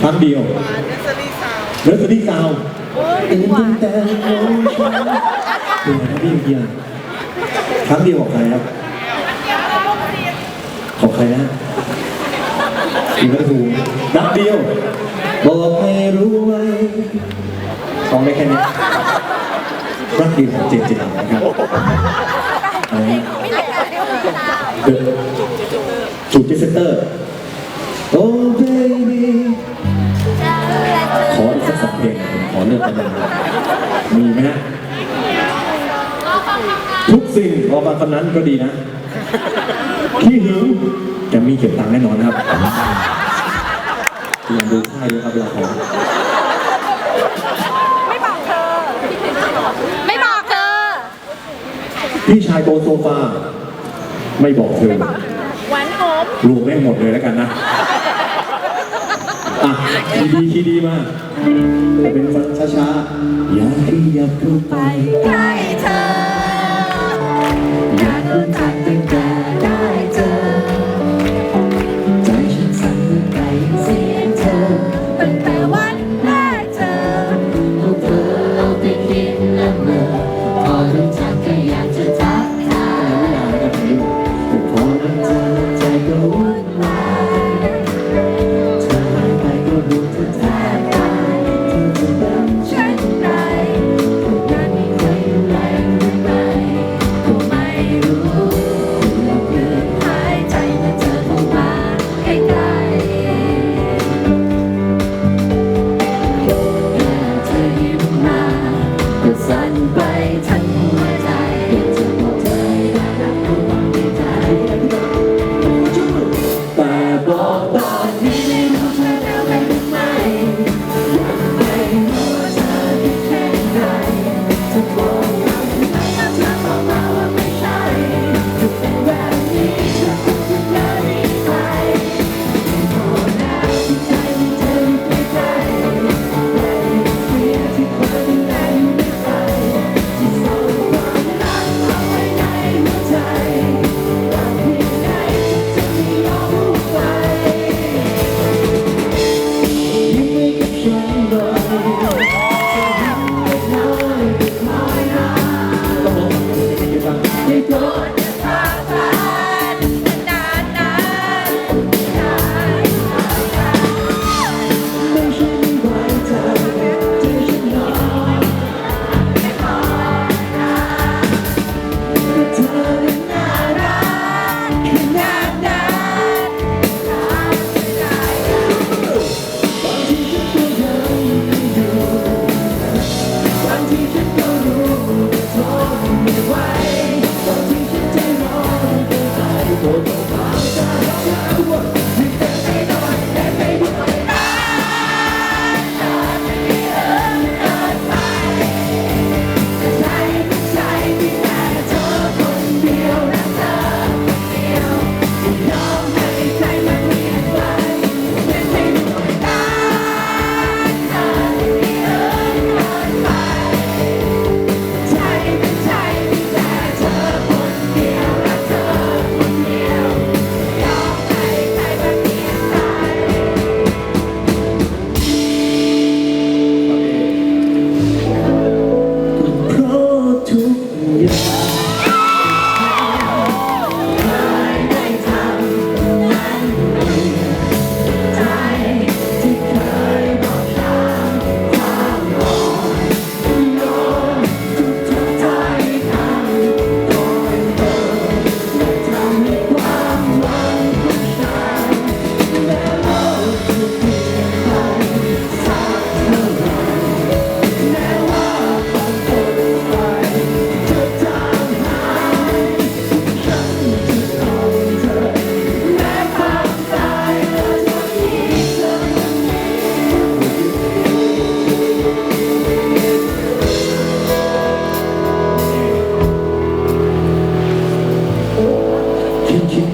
ครั้งเดียวเนสเซอรี่ซาวเนอร์สรี่ซาวโอ้ยตื่นหวาตั้นงแต่โมงเช้าเป็นไงครับพี่เมื่อกี้อะครั้งเดียวของใครครับของใครนะอีกไม่ถูกนัดเดียว บอกให้รู้ไว้ต้องได้แค่นี้รักเดียวของเจเจนะครับอะไรนะเดอะจูดเจสเตอร์ เลือกกันหนึ่งมีไหมฮะทุกสิ่งพอมาคำนั้นก็ดีนะ ขี้หึงแต่มีเก็บตังค์แน่นอนนะครับลองดูค่ายด้วยครับเวลาขอไม่บอกเธอ ไม่บอกเธอ พี่ชายโตโซฟา ไม่บอกเธอ หวานหอมรวมแม่งหมดเลยแล้วกันนะ อะคีย์ดีคีย์ดีมากแต่เป็นฟังช้าๆอย่าขยับเข้าไปใกล้เธออยากรู้จักตั้งแต่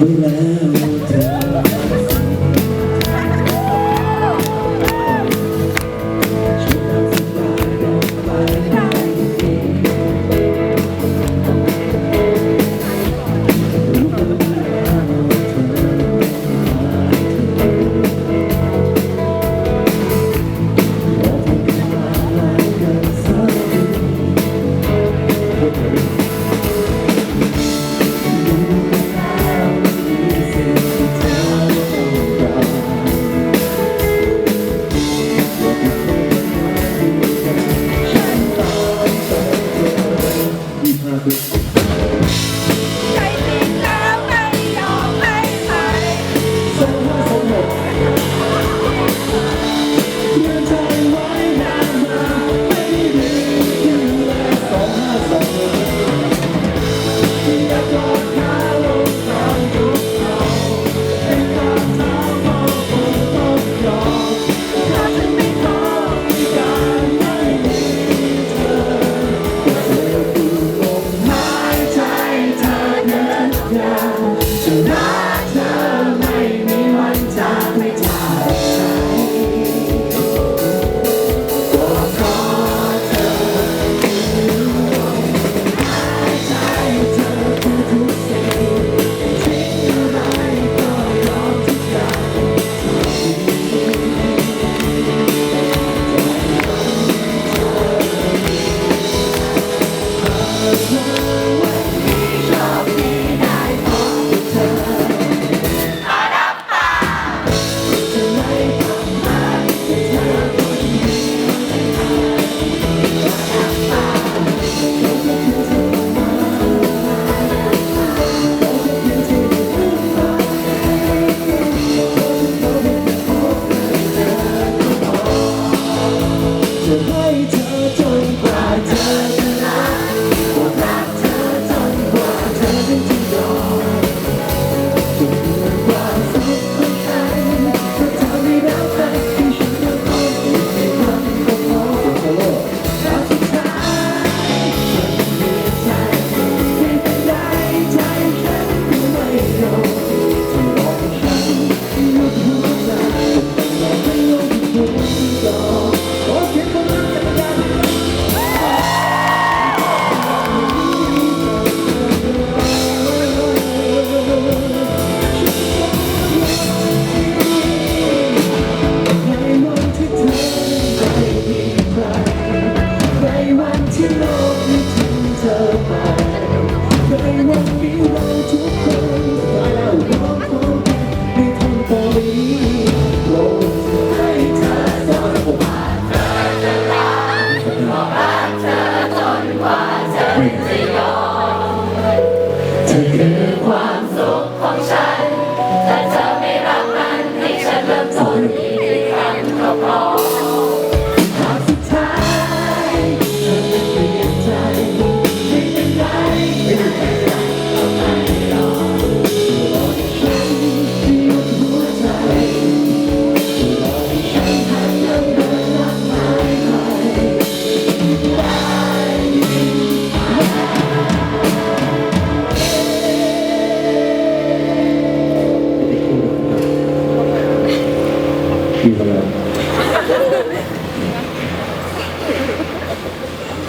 we.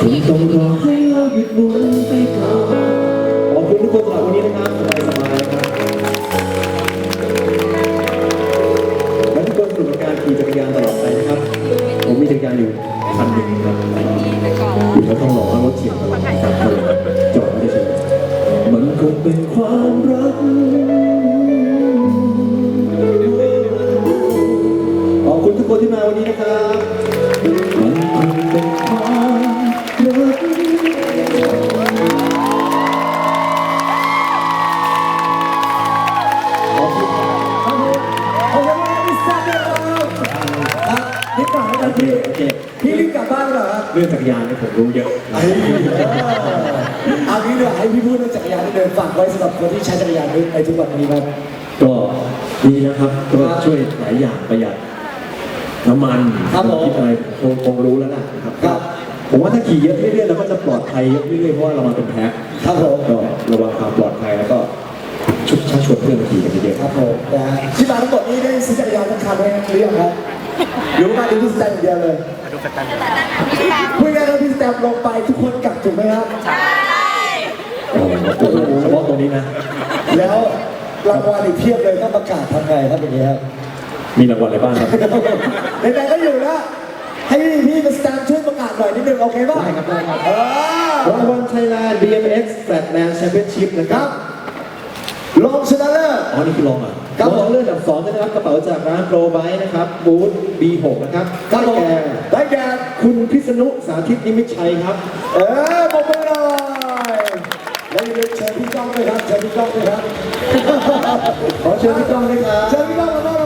คงต้องรอให้เราหยุดหมุนไปก่อนขอบคุณทุกคนสำหรับวันนี้นะครับสบายสบายครับและทุกคนสนุกกับการขี่จักรยานตลอดไปนะครับ ผมมีจักรยานอยู่คันหนึ่งครับอยู่แล้วต้องรอให้รถเฉียวตลอดนะครับจอดไม่ได้เฉยมันคงเป็นความรัก โอเคพี่รีบกลับบ้านเหรอครับเรื่องจักรยานเนี่ยผมรู้เยอะเอางี้เดี๋ยวให้พี่พูดเรื่องจักรยานนิดเดินฝากไว้สำหรับคนที่ใช้จักรยานในทุกวันนี้ครับก็ดีนะครับก็ช่วยหลายอย่างประหยัดน้ำมันครับผมคิดอะไรคงคงรู้แล้วนะครับครับผมว่าถ้าขี่เยอะเรื่อยๆเราก็จะปลอดภัยเยอะเรื่อยๆเพราะว่าเรามาเป็นแพ็คครับผมก็ระวังความปลอดภัยแล้วก็ชุดชักชวนเพื่อนมาขี่กันเยอะคๆรับผมนะฮะที่มาทั้งหมดนี้ได้ซื้อจักรยานทั้งคันไหมหรือยังครับหรื อว่ามาดูที่สแตนด์อย่างเดียวเลยพูดง่ายๆว่าพี่สแตนด์ลงไปทุกคนกลับถูกไหมครับโอ้โหเฉพาะตรงนี้นะ แล้วรางวัลอีกเพียบเลยต้องประกาศทำไงครับอย่างนี้ครับ มีรางวัลอะไรบ้างครับไหนๆก็อยู่แล้วให้พี่มาสแตนด์ช่วยประกาศหน่อยนิดนึงโอเคป่ะได้ครับได้ครับ เออ รางวัลไทยแลนด์ BMX Flatland Championship นะคครัรับบรองชนะเลิศอ๋อ นี่คือรองอะ ครับรองเลื่อนอันดับสองจะได้รับกระเป๋าจากร้านโปรไบนะครับบูธ B6 นะครับครับผม ได้แก่ได้แก่คุณพิษณุสาธิตนิมิตชัยครับ เออปรบมือหน่อยแล้วอย่าลืมเชิญพี่ก้องด้วยครับเชิญพี่ก้องด้วยครับขอเชิญพี่ก้องด้วยครับ เชิญพี่ก้องมาต้อน